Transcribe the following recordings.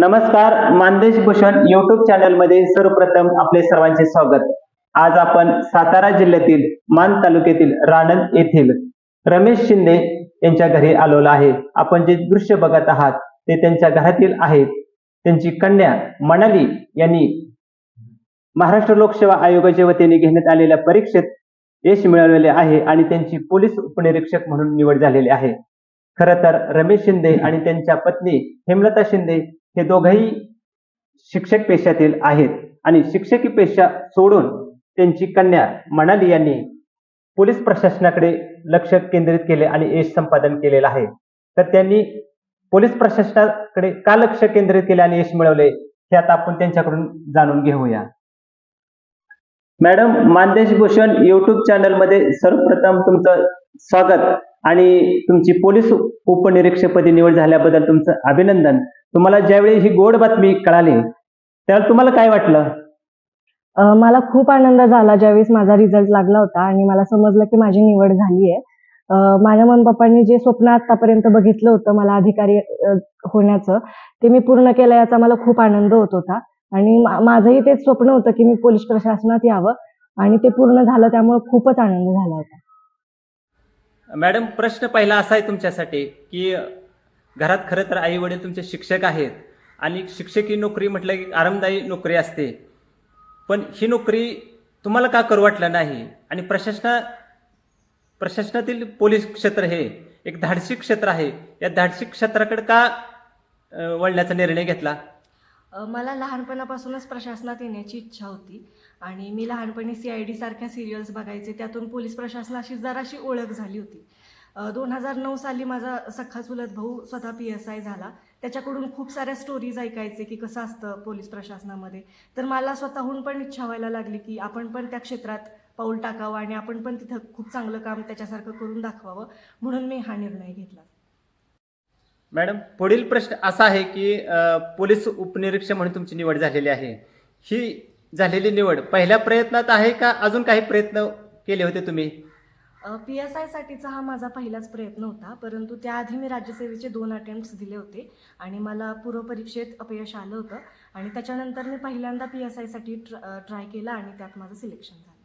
नमस्कार मानदेश भूषण युट्यूब चॅनलमध्ये सर्वप्रथम आपले सर्वांचे स्वागत. आज आपण सातारा जिल्ह्यातील मान तालुक्यातील राणंद येथील रमेश शिंदे यांच्या घरी आलेलो आहे. आपण जे दृश्य बघत आहात ते त्यांच्या घरातील आहेत. त्यांची कन्या मनाली यांनी महाराष्ट्र लोकसेवा आयोगाच्या वतीने घेण्यात आलेल्या परीक्षेत यश मिळवलेले आहे आणि त्यांची पोलीस उपनिरीक्षक म्हणून निवड झालेली आहे. खर तर रमेश शिंदे आणि त्यांच्या पत्नी हेमलता शिंदे हे दोघंही शिक्षक पेशातील आहेत. आणि शिक्षकी पेशा सोडून त्यांची कन्या मनाली यांनी पोलीस प्रशासनाकडे लक्ष केंद्रित केले आणि यश संपादन केलेलं आहे. तर त्यांनी पोलीस प्रशासनाकडे का लक्ष केंद्रित केले आणि यश मिळवले हे आता आपण त्यांच्याकडून जाणून घेऊया. मॅडम मानदेश भूषण युट्यूब चॅनलमध्ये सर्वप्रथम तुमचं स्वागत. आणि तुमची पोलीस उपनिरीक्षकपदी निवड झाल्याबद्दल तुमचं अभिनंदन. तुम्हाला ज्यावेळी ही गोड बातमी कळाली त्यावेळेला तुम्हाला काय वाटलं? मला खूप आनंद झाला ज्यावेळेस माझा रिझल्ट लागला होता आणि मला समजलं की माझी निवड झाली आहे माझ्या मम्मी पप्पांनी जे स्वप्न आतापर्यंत बघितलं होतं मला अधिकारी होण्याचं ते मी पूर्ण केलं याचा मला खूप आनंद होत होता. आणि माझंही तेच स्वप्न होतं की मी पोलीस प्रशासनात यावं आणि ते पूर्ण झालं त्यामुळे खूपच आनंद झाला होता. मॅडम प्रश्न पहिला असा आहे तुमच्यासाठी की घरात खरं तर आई वडील तुमचे शिक्षक आहेत आणि शिक्षकी नोकरी म्हटलं की आरामदायी नोकरी असते. पण ही नोकरी तुम्हाला का करू वाटलं नाही? आणि प्रशासना प्रशासनातील पोलीस क्षेत्र हे एक धाडसी क्षेत्र आहे. या धाडसी क्षेत्राकडे का वळण्याचा निर्णय घेतला? मला लहानपणापासूनच प्रशासनात येण्याची इच्छा होती. आणि मी लहानपणी सी आय डी सारख्या सिरियल्स बघायचे. त्यातून पोलीस प्रशासनाशी जराशी ओळख झाली होती. दोन हजार नऊ साली माझा सख्खा चुलत भाऊ स्वतः पी एस आय झाला. त्याच्याकडून खूप साऱ्या स्टोरीज ऐकायचे की कसं असतं पोलीस प्रशासनामध्ये. तर मला स्वतःहून पण इच्छा व्हायला लागली की आपण पण त्या क्षेत्रात पाऊल टाकावं आणि आपण पण तिथं खूप चांगलं काम त्याच्यासारखं करून दाखवावं. म्हणून मी हा निर्णय घेतला. मॅडम पुढील प्रश्न असा आहे की पोलीस उपनिरीक्षक म्हणून तुमची निवड झालेली आहे. ही झालेली निवड पहिल्या प्रयत्नात आहे का? अजून काही प्रयत्न केले होते तुम्ही? पी एस आयसाठीचा हा माझा पहिलाच प्रयत्न होता परंतु त्याआधी मी राज्यसेवेचे दोन अटेम्प्ट्स दिले होते आणि मला पूर्वपरीक्षेत अपयश आलं होतं आणि त्याच्यानंतर मी पहिल्यांदा पी एस आयसाठी ट्राय केला आणि त्यात माझं सिलेक्शन झालं.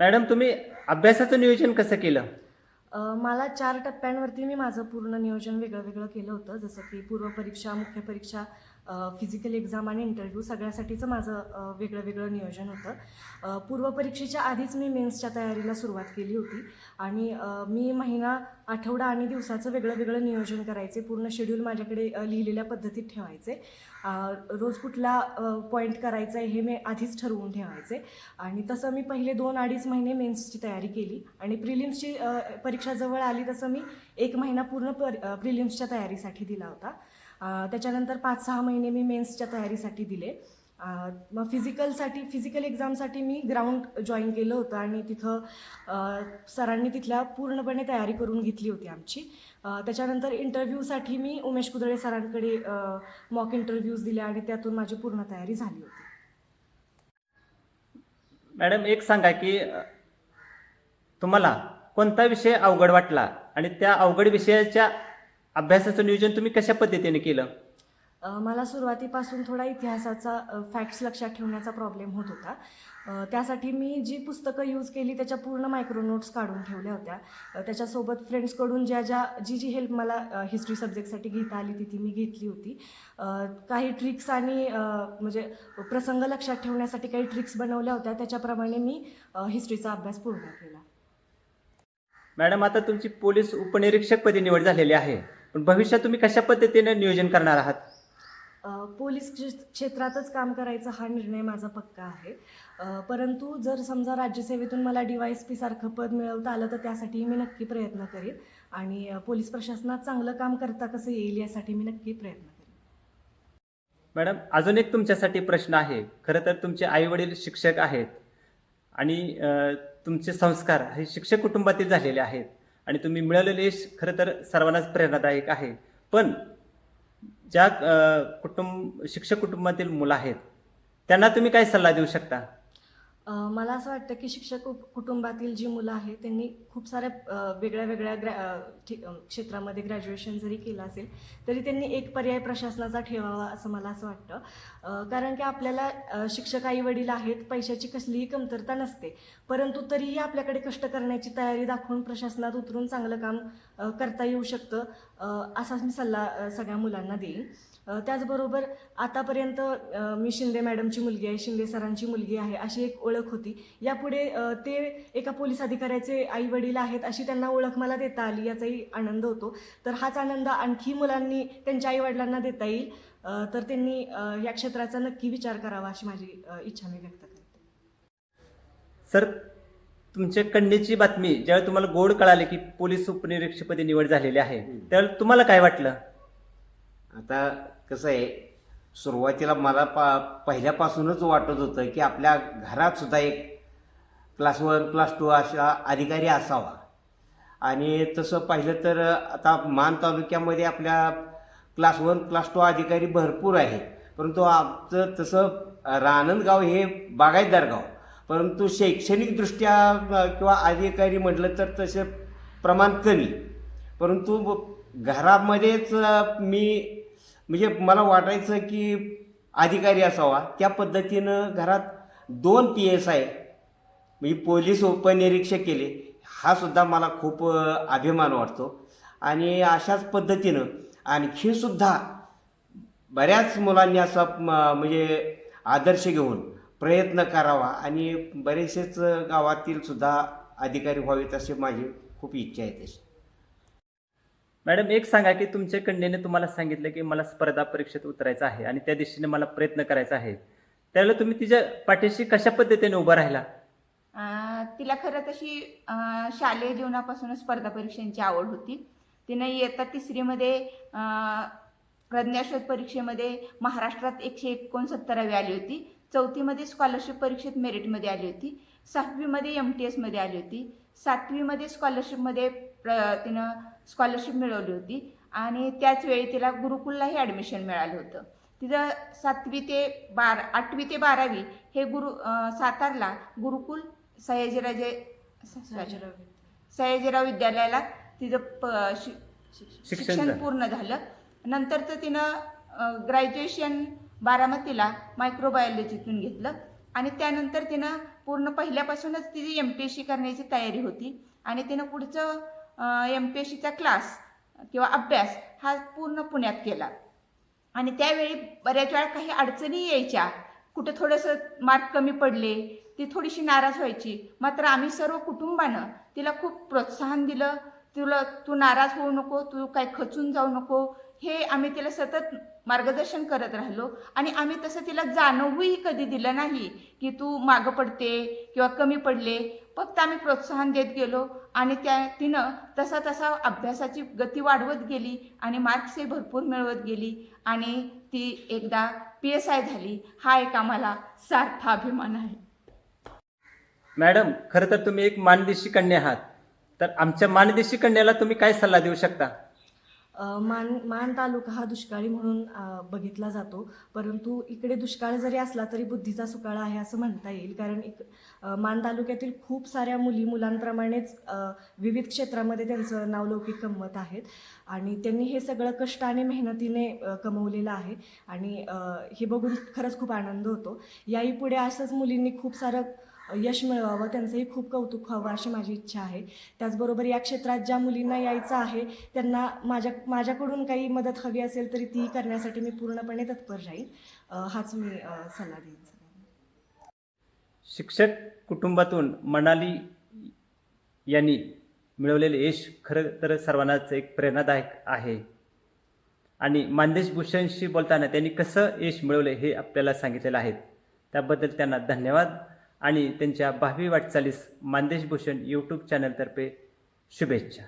मॅडम तुम्ही अभ्यासाचं नियोजन कसं केलं? मला चार टप्प्यांवरती मी माझं पूर्ण नियोजन वेगळं वेगळं केलं होतं. जसं की पूर्वपरीक्षा मुख्य परीक्षा फिजिकल एक्झाम आणि इंटरव्ह्यू सगळ्यासाठीचं माझं वेगळं वेगळं नियोजन होतं. पूर्वपरीक्षेच्या आधीच मी मेन्सच्या तयारीला सुरुवात केली होती. आणि मी महिना आठवडा आणि दिवसाचं वेगळं वेगळं नियोजन करायचे पूर्ण शेड्यूल माझ्याकडे लिहिलेल्या पद्धतीत ठेवायचे. रोज कुठला पॉईंट करायचा आहे हे मी आधीच ठरवून ठेवायचे. आणि तसं मी पहिले दोन अडीच महिने मेन्सची तयारी केली. आणि प्रिलिम्सची परीक्षा जवळ आली तसं मी एक महिना पूर्ण पर प्रिलिम्सच्या तयारीसाठी दिला होता. त्याच्यानंतर पाच सहा महिने मी मेन्सच्या तयारीसाठी दिले. मग फिजिकलसाठी फिजिकल एक्झामसाठी मी ग्राउंड जॉईन केलं होतं आणि तिथं सरांनी तिथल्या पूर्णपणे तयारी करून घेतली होती आमची. त्याच्यानंतर इंटरव्ह्यूसाठी मी उमेश कुदळे सरांकडे मॉक इंटरव्ह्यूज दिल्या आणि त्यातून माझी पूर्ण तयारी झाली होती. मॅडम एक सांगा की तुम्हाला कोणता विषय अवघड वाटला? आणि त्या अवघड विषयाच्या अभ्यासाचं नियोजन तुम्ही कशा पद्धतीने केलं? अ, मला सुरुवातीपासून थोडा इतिहासाचा फॅक्ट्स लक्षात ठेवण्याचा प्रॉब्लेम होत होता. अ, त्यासाठी मी जी पुस्तकं यूज केली त्याच्या पूर्ण मायक्रो नोट्स काढून ठेवल्या होत्या. अ, त्याच्यासोबत फ्रेंड्सकडून ज्या ज्या जी जी हेल्प मला हिस्ट्री सब्जेक्टसाठी घेता आली ती ती मी घेतली होती. अ, काही ट्रिक्स आणि अ, म्हणजे प्रसंग लक्षात ठेवण्यासाठी काही ट्रिक्स बनवल्या होत्या. त्याच्याप्रमाणे मी हिस्ट्रीचा अभ्यास पूर्ण केला. मॅडम आता तुमची पोलीस उपनिरीक्षकपदी निवड झालेली आहे. पण भविष्यात तुम्ही कशा पद्धतीने नियोजन करणार आहात? अ, पोलीस क्षे- क्षेत्रातच काम करायचा हा निर्णय माझा पक्का आहे. अ, परंतु जर समजा राज्यसेवेतून मला डी वाय एस पी सारखं पद मिळवता आलं तर त्यासाठी मी नक्की प्रयत्न करेन. आणि अ, पोलीस प्रशासनात चांगलं काम करता कसं येईल यासाठी मी नक्की प्रयत्न करेन. मॅडम अजून एक तुमच्यासाठी प्रश्न आहे. खरं तर तुमचे आई वडील शिक्षक आहेत. आणि अ, तुमचे संस्कार हे शिक्षक कुटुंबातील झालेले आहेत. आणि तुम्ही मिळवलेले यश खरं तर सर्वांनाच प्रेरणादायक आहे. पण ज्या कुटुंब शिक्षक कुटुंबातील मुलं आहेत त्यांना तुम्ही काय सल्ला देऊ शकता? मला असं वाटतं की शिक्षक कुटुंबातील जी मुलं आहेत त्यांनी खूप साऱ्या वेगळ्या वेगळ्या ग्रॅ ठि- क्षेत्रामध्ये ग्रॅज्युएशन जरी केलं असेल तरी त्यांनी एक पर्याय प्रशासनाचा ठेवावा असं मला असं वाटतं. कारण की आपल्याला शिक्षक आई वडील आहेत पैशाची कसलीही कमतरता नसते. परंतु तरीही आपल्याकडे कष्ट करण्याची तयारी दाखवून प्रशासनात उतरून चांगलं काम करता येऊ शकतं असा मी सल्ला सगळ्या मुलांना देईन. त्याचबरोबर आतापर्यंत मी शिंदे मॅडमची मुलगी आहे शिंदे सरांची मुलगी आहे अशी एक ओळख होती. यापुढे ते एका पोलीस अधिकाऱ्याचे आई वडील आहेत अशी त्यांना ओळख मला देता आली याचाही आनंद होतो. तर हाच आनंद आणखी मुलांनी त्यांच्या आई वडिलांना देता येईल. तर त्यांनी या क्षेत्राचा नक्की विचार करावा अशी माझी इच्छा मी व्यक्त करते. सर तुमच्या कन्येची बातमी ज्यावेळी तुम्हाला गोड कळाले की पोलीस उपनिरीक्षकपदी निवड झालेली आहे त्यावेळी तुम्हाला काय वाटलं? आता कसं आहे सुरुवातीला मला पा पहिल्यापासूनच वाटत होतं की आपल्या घरात सुद्धा एक क्लास वन क्लास टू असा अधिकारी असावा. आणि तसं पाहिलं तर आता मान तालुक्यामध्ये आपल्या क्लास वन क्लास टू अधिकारी भरपूर आहेत. परंतु आमचं तसं रानंदगाव हे बागायतदार गाव. परंतु शैक्षणिकदृष्ट्या किंवा अधिकारी म्हटलं तर तसे प्रमाण कमी. परंतु घरामध्येच मी म्हणजे मला वाटायचं की अधिकारी असावा. त्या पद्धतीनं घरात दोन पी एस आय म्हणजे पोलीस उपनिरीक्षक केले. हा सुद्धा मला खूप अभिमान वाटतो. आणि अशाच पद्धतीनं आणखी सुद्धा बऱ्याच मुलांनी असा म्हणजे आदर्श घेऊन प्रयत्न करावा. आणि बरेचसेच गावातील सुद्धा अधिकारी व्हावेत असे माझी खूप इच्छा आहे तशी मॅडम एक सांगा की तुमच्या कन्येने तुम्हाला सांगितलं की मला स्पर्धा परीक्षेत उतरायचं आहे आणि त्या दिशेने मला प्रयत्न करायचा आहे त्यावेळेला तुम्ही तिच्या पाठीशी कशा पद्धतीने उभा राहिला? अं, तिला खरं तशी अं, शालेय जीवनापासूनच स्पर्धा परीक्षांची आवड होती. तिनं इयत्ता तिसरीमध्ये अं, प्रज्ञाशोध परीक्षेमध्ये महाराष्ट्रात एकशे एकोणसत्तरावी आली होती. चौथीमध्ये स्कॉलरशिप परीक्षेत मेरिटमध्ये आली होती. सहावीमध्ये एम टी एसमध्ये आली होती. सातवीमध्ये स्कॉलरशिपमध्ये प्र तिनं स्कॉलरशिप मिळवली होती. आणि त्याच वेळी तिला गुरुकुललाही ॲडमिशन मिळालं होतं. तिथं सातवी ते बार आठवी ते बारावी हे गुरु सातारला गुरुकुल सयाजीराजे सयाजीराव विद्यालयाला तिचं प शि- शिक्षण. पूर्ण झालं. नंतर तर तिनं ग्रॅज्युएशन बारामतीला मायक्रोबायोलॉजीतून घेतलं. आणि त्यानंतर तिनं पूर्ण पहिल्यापासूनच तिची एम पी एस सी करण्याची तयारी होती. आणि तिनं पुढचं एम पी एस सीचा क्लास किंवा अभ्यास हा पूर्ण पुण्यात केला. आणि त्यावेळी बऱ्याच वेळा काही अडचणी यायच्या. कुठं थोडंसं मार्क कमी पडले ती थोडीशी नाराज व्हायची. मात्र आम्ही सर्व कुटुंबानं तिला खूप प्रोत्साहन दिलं. तुला तू नाराज होऊ नको तू काही खचून जाऊ नको हे आम्ही तिला सतत मार्गदर्शन करत राहिलो. आणि आम्ही तसं तिला जाणवूही कधी दिलं नाही की तू मागं पडते किंवा कमी पडले. फक्त आम्ही प्रोत्साहन देत गेलो आणि त्या तिनं तसा तसा अभ्यासाची गती वाढवत गेली आणि मार्क्सही भरपूर मिळवत गेली आणि ती एकदा पी एस आय झाली. हा एक आम्हाला सार्थ अभिमान आहे. मॅडम खरं तर तुम्ही एक मानदेशी कन्या आहात. तर आमच्या मानदेशी कन्याला तुम्ही काय सल्ला देऊ शकता? मान मान तालुका हा दुष्काळी म्हणून बघितला जातो. परंतु इकडे दुष्काळ जरी असला तरी बुद्धीचा सुकाळा आहे असं म्हणता येईल. कारण इक मान तालुक्यातील खूप साऱ्या मुली मुलांप्रमाणेच विविध क्षेत्रामध्ये त्यांचं नावलौकिक कमवत आहेत. आणि त्यांनी हे सगळं कष्ट आणि मेहनतीने कमवलेलं आहे. आणि हे बघून खरंच खूप आनंद होतो. याही पुढे असंच मुलींनी खूप सारं यश मिळवावं त्यांचंही खूप कौतुक व्हावं अशी माझी इच्छा आहे. त्याचबरोबर या क्षेत्रात ज्या मुलींना यायचं आहे त्यांना माझ्या माझ्याकडून काही मदत हवी असेल तरी ती करण्यासाठी मी पूर्णपणे तत्पर राहील हाच मी सल्ला देईन. शिक्षक कुटुंबातून मनाली यांनी मिळवलेले यश खरं तर सर्वांनाच एक प्रेरणादायक आहे. आणि मानदेश भूषणशी बोलताना त्यांनी कसं यश मिळवले हे आपल्याला सांगितलेलं आहे. त्याबद्दल त्यांना धन्यवाद. आणि त्यांच्या भावी वाटचालीस मानदेश भूषण यूट्यूब चॅनलतर्फे शुभेच्छा.